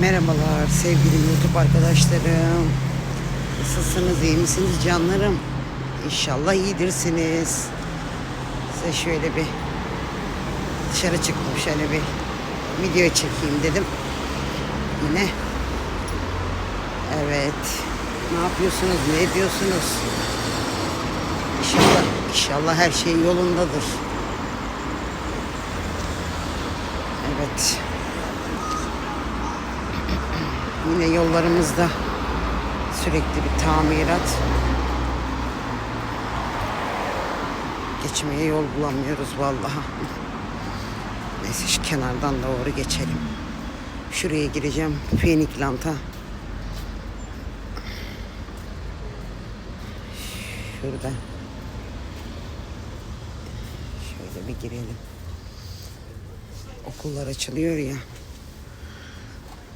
Merhabalar sevgili YouTube arkadaşlarım. Nasılsınız, iyi misiniz canlarım? İnşallah iyidirsiniz. Size şöyle bir dışarı çıktım şöyle bir video çekeyim dedim. Yine. Evet. Ne yapıyorsunuz, ne ediyorsunuz? İnşallah, inşallah her şey yolundadır. Evet. Yine yollarımızda sürekli bir tamirat. Geçmeye yol bulamıyoruz vallahi. Neyse şu kenardan doğru geçelim. Şuraya gireceğim. Fenikland'a. Şurada. Şöyle bir girelim. Okullar açılıyor ya.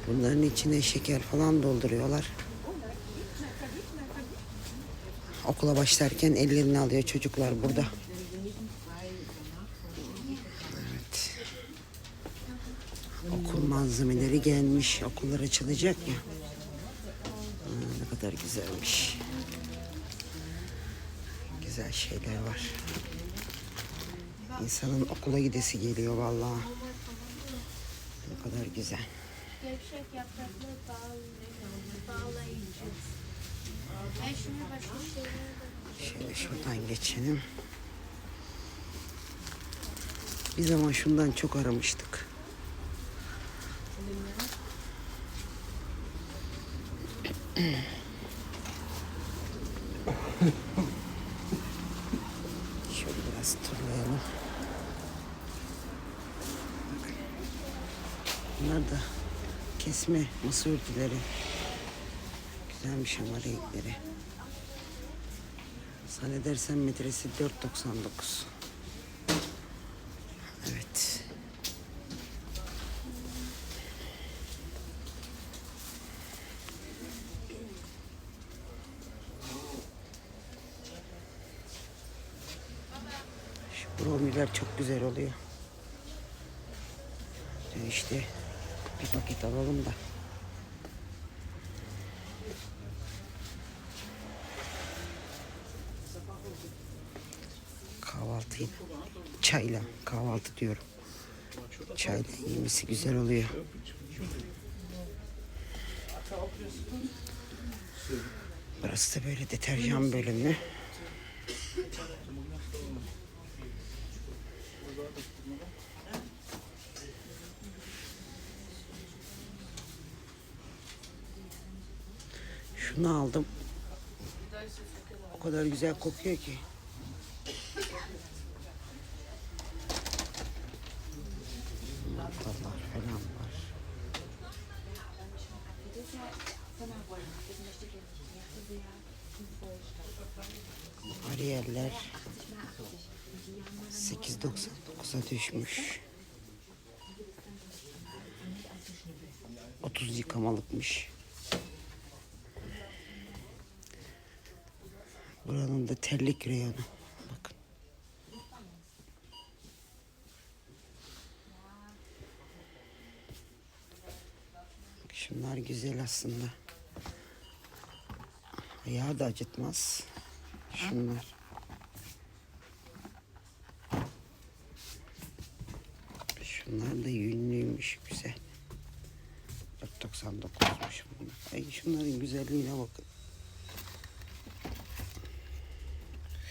Bunların içine şeker falan dolduruyorlar. Okula başlarken ellerini alıyor çocuklar burada. Evet. Okul malzemeleri gelmiş. Okullar açılacak ya. Aa, ne kadar güzelmiş. Güzel şeyler var. İnsanın okula gidesi geliyor vallahi. Ne kadar güzel. Gevşek yapraklı bağlayacağız. bağlayacağız. Ben de Şöyle şuradan geçelim. Bir zaman şundan çok aramıştık. Şöyle biraz turlayalım. Bunlar da kesme masa örtüleri. Güzelmiş ama renkleri. Zannedersem metresi 4.99. Evet. Şu brownie'ler çok güzel oluyor. İşte bir paket alalım da. Kahvaltıyla, çayla kahvaltı diyorum. Çayla yemesi güzel oluyor. Burası da böyle deterjan bölümü. Şunu aldım. O kadar güzel kokuyor ki. Mantarlar falan var. Ariyeller 8.99'a düşmüş. 30 yıkamalıkmış. Buranın da terlik reyonu. Bakın. Şunlar güzel aslında. Ayağı da acıtmaz. Şunlar. Şunlar da yünlüymüş güzel. 4.99'muş bunlar. Ay şunların güzelliğine bakın.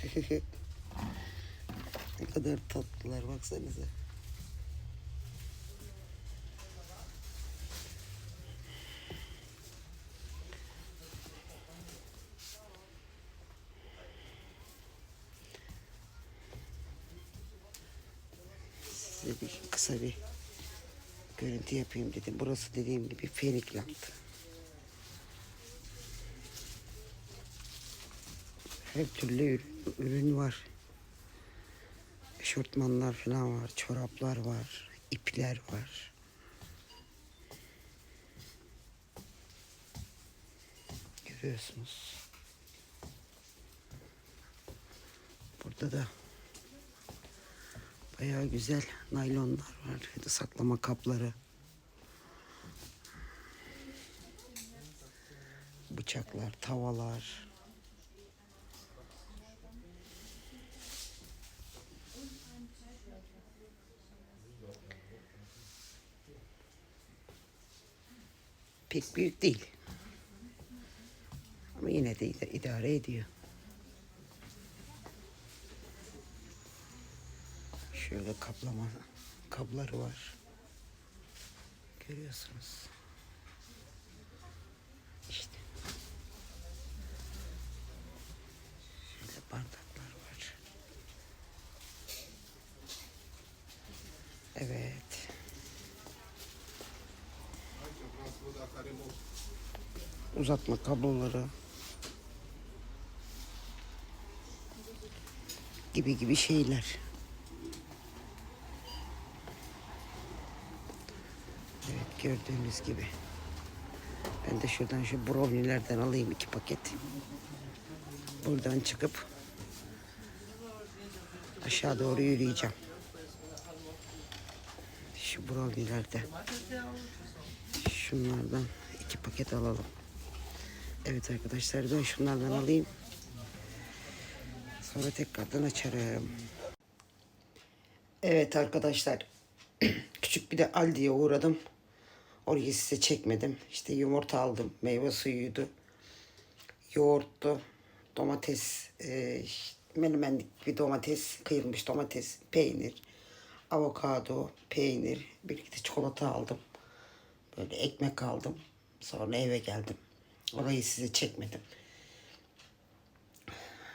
ne kadar tatlılar baksanıza. Size bir kısa bir görüntü yapayım dedim. Burası dediğim gibi Fenikland. Her türlü ürün, var. Eşortmanlar falan var, çoraplar var, ipler var. Görüyorsunuz. Burada da bayağı güzel naylonlar var. Ya da saklama kapları. Bıçaklar, tavalar. Pek büyük değil. Ama yine de ida- idare ediyor. Şöyle kaplama kabları var. Görüyorsunuz. İşte. Şöyle bardaklar var. Evet. Uzatma kabloları. Gibi gibi şeyler. Evet gördüğünüz gibi. Ben de şuradan şu brownie'lerden alayım iki paket. Buradan çıkıp aşağı doğru yürüyeceğim. Şu brownie'lerden. Şunlardan iki paket alalım. Evet arkadaşlar ben şunlardan alayım. Sonra tekrardan açarım. Evet arkadaşlar. Küçük bir de Aldi'ye uğradım. Orayı size çekmedim. İşte yumurta aldım. Meyve suyuydu. Yoğurttu. Domates. E, menemenlik bir domates. Kıyılmış domates. Peynir. Avokado. Peynir. Birlikte çikolata aldım. Böyle ekmek aldım. Sonra eve geldim. Orayı size çekmedim.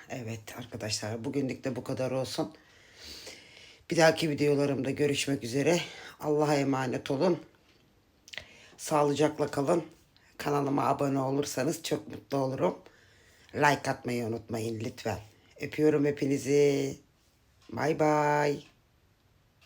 Evet arkadaşlar bugünlük de bu kadar olsun. Bir dahaki videolarımda görüşmek üzere. Allah'a emanet olun. Sağlıcakla kalın. Kanalıma abone olursanız çok mutlu olurum. Like atmayı unutmayın lütfen. Öpüyorum hepinizi. Bay bay.